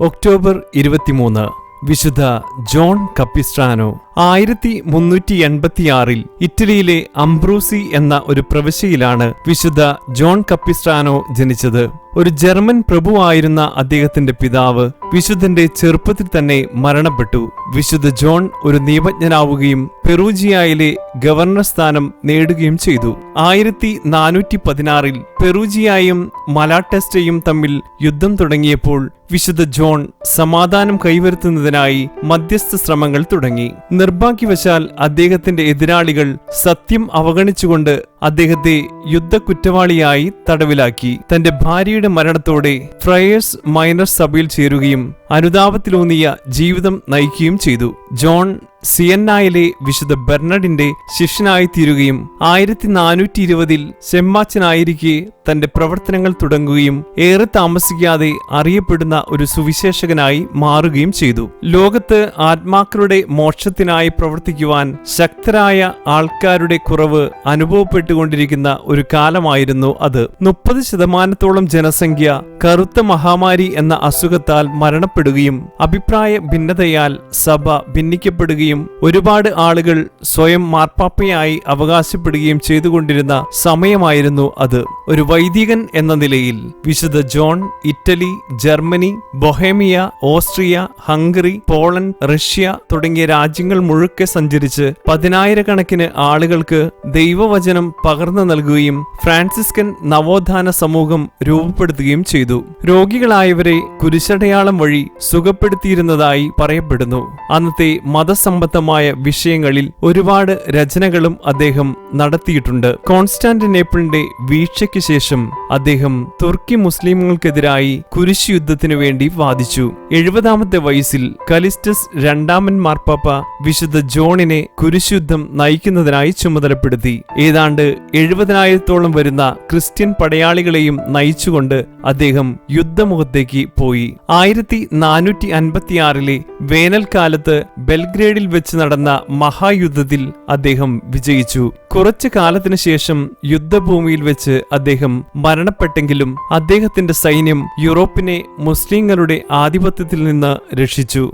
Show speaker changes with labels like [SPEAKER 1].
[SPEAKER 1] October ഇരുപത്തിമൂന്ന് വിശുദ്ധ John കപ്പിസ്ട്രാനോ. ആയിരത്തി മുന്നൂറ്റി എൺപത്തിയാറിൽ ഇറ്റലിയിലെ അംബ്രൂസി എന്ന ഒരു പ്രവിശ്യയിലാണ് വിശുദ്ധ ജോൺ കപ്പിസ്ട്രാനോ ജനിച്ചത്. ഒരു ജർമ്മൻ പ്രഭുവായിരുന്ന അദ്ദേഹത്തിന്റെ പിതാവ് വിശുദ്ധന്റെ ചെറുപ്പത്തിൽ തന്നെ മരണപ്പെട്ടു. വിശുദ്ധ ജോൺ ഒരു നിയമജ്ഞനാവുകയും പെറൂജിയയിലെ ഗവർണർ സ്ഥാനം നേടുകയും ചെയ്തു. ആയിരത്തി നാനൂറ്റി പതിനാറിൽ പെറൂജിയായും മലാട്ടെസ്റ്റയും തമ്മിൽ യുദ്ധം തുടങ്ങിയപ്പോൾ വിശുദ്ധ ജോൺ സമാധാനം കൈവരുത്തുന്നതിനായി മധ്യസ്ഥ ശ്രമങ്ങൾ തുടങ്ങി. നിർഭാഗ്യവശാൽ അദ്ദേഹത്തിന്റെ എതിരാളികൾ സത്യം അവഗണിച്ചുകൊണ്ട് അദ്ദേഹത്തെ യുദ്ധക്കുറ്റവാളിയായി തടവിലാക്കി. തന്റെ ഭാര്യയുടെ മരണത്തോടെ ഫ്രയേഴ്സ് മൈനർ സഭയിൽ ചേരുകയും അനുതാപത്തിലൂന്നിയ ജീവിതം നയിക്കുകയും ചെയ്തു. ജോൺ സിയന്നായിലെ വിശുദ്ധ ബെർണഡിന്റെ ശിഷ്യനായി തീരുകയും ആയിരത്തി നാനൂറ്റി ഇരുപതിൽ ചെമ്മാച്ചനായിരിക്കെ തന്റെ പ്രവർത്തനങ്ങൾ തുടങ്ങുകയും ഏറെ താമസിക്കാതെ അറിയപ്പെടുന്ന ഒരു സുവിശേഷകനായി മാറുകയും ചെയ്തു. ലോകത്ത് ആത്മാക്കളുടെ മോക്ഷത്തിനായി പ്രവർത്തിക്കുവാൻ ശക്തരായ ആൾക്കാരുടെ കുറവ് അനുഭവപ്പെട്ടുകൊണ്ടിരിക്കുന്ന ഒരു കാലമായിരുന്നു അത്. മുപ്പത് ശതമാനത്തോളം ജനസംഖ്യ കറുത്ത മഹാമാരി എന്ന അസുഖത്താൽ മരണപ്പെടുകയും അഭിപ്രായ ഭിന്നതയാൽ സഭ ഭിന്നിക്കപ്പെടുകയും ഒരുപാട് ആളുകൾ സ്വയം മാർപ്പാപ്പയായി അവകാശപ്പെടുകയും ചെയ്തുകൊണ്ടിരുന്ന സമയമായിരുന്നു അത്. ഒരു വൈദികൻ എന്ന നിലയിൽ വിശുദ്ധ John Italy Germany Bohemia Austria Hungary Poland Russia തുടങ്ങിയ രാജ്യങ്ങൾ മുഴുക്കെ സഞ്ചരിച്ച് പതിനായിരക്കണക്കിന് ആളുകൾക്ക് ദൈവവചനം പകർന്നു നൽകുകയും ഫ്രാൻസിസ്കൻ നവോത്ഥാന സമൂഹം രൂപപ്പെടുത്തുകയും ചെയ്തു. രോഗികളായവരെ കുരിശടയാളം വഴി സുഖപ്പെടുത്തിയിരുന്നതായി പറയപ്പെടുന്നു. അന്നത്തെ മതസംബന്ധമായ വിഷയങ്ങളിൽ ഒരുപാട് രചനകളും അദ്ദേഹം നടത്തിയിട്ടുണ്ട്. കോൺസ്റ്റാന്റിനേപ്പിളിന്റെ വീഴ്ചയ്ക്ക് ശേഷം അദ്ദേഹം തുർക്കി മുസ്ലിമുകൾക്കെതിരായി കുരിശ് യുദ്ധത്തിനു വേണ്ടി വാദിച്ചു. എഴുപതാമത്തെ വയസ്സിൽ കലിസ്റ്റസ് രണ്ടാമൻ മാർപ്പാപ്പ വിശുദ്ധ ജോണിനെ കുരിശുദ്ധം നയിക്കുന്നതിനായി ചുമതലപ്പെടുത്തി. ഏതാണ്ട് എഴുപതിനായിരത്തോളം വരുന്ന ക്രിസ്ത്യൻ പടയാളികളെയും നയിച്ചുകൊണ്ട് അദ്ദേഹം യുദ്ധമുഖത്തേക്ക് പോയി. ആയിരത്തി നാനൂറ്റി അൻപത്തിയാറിലെ വേനൽക്കാലത്ത് ബെൽഗ്രേഡിൽ വെച്ച് നടന്ന മഹായുദ്ധത്തിൽ അദ്ദേഹം വിജയിച്ചു. കുറച്ചു കാലത്തിനു ശേഷം യുദ്ധഭൂമിയിൽ വെച്ച് അദ്ദേഹം മരണപ്പെട്ടെങ്കിലും അദ്ദേഹത്തിന്റെ സൈന്യം യൂറോപ്പിനെ മുസ്ലിങ്ങളുടെ ആധിപത്യത്തിൽ നിന്ന് രക്ഷിച്ചു.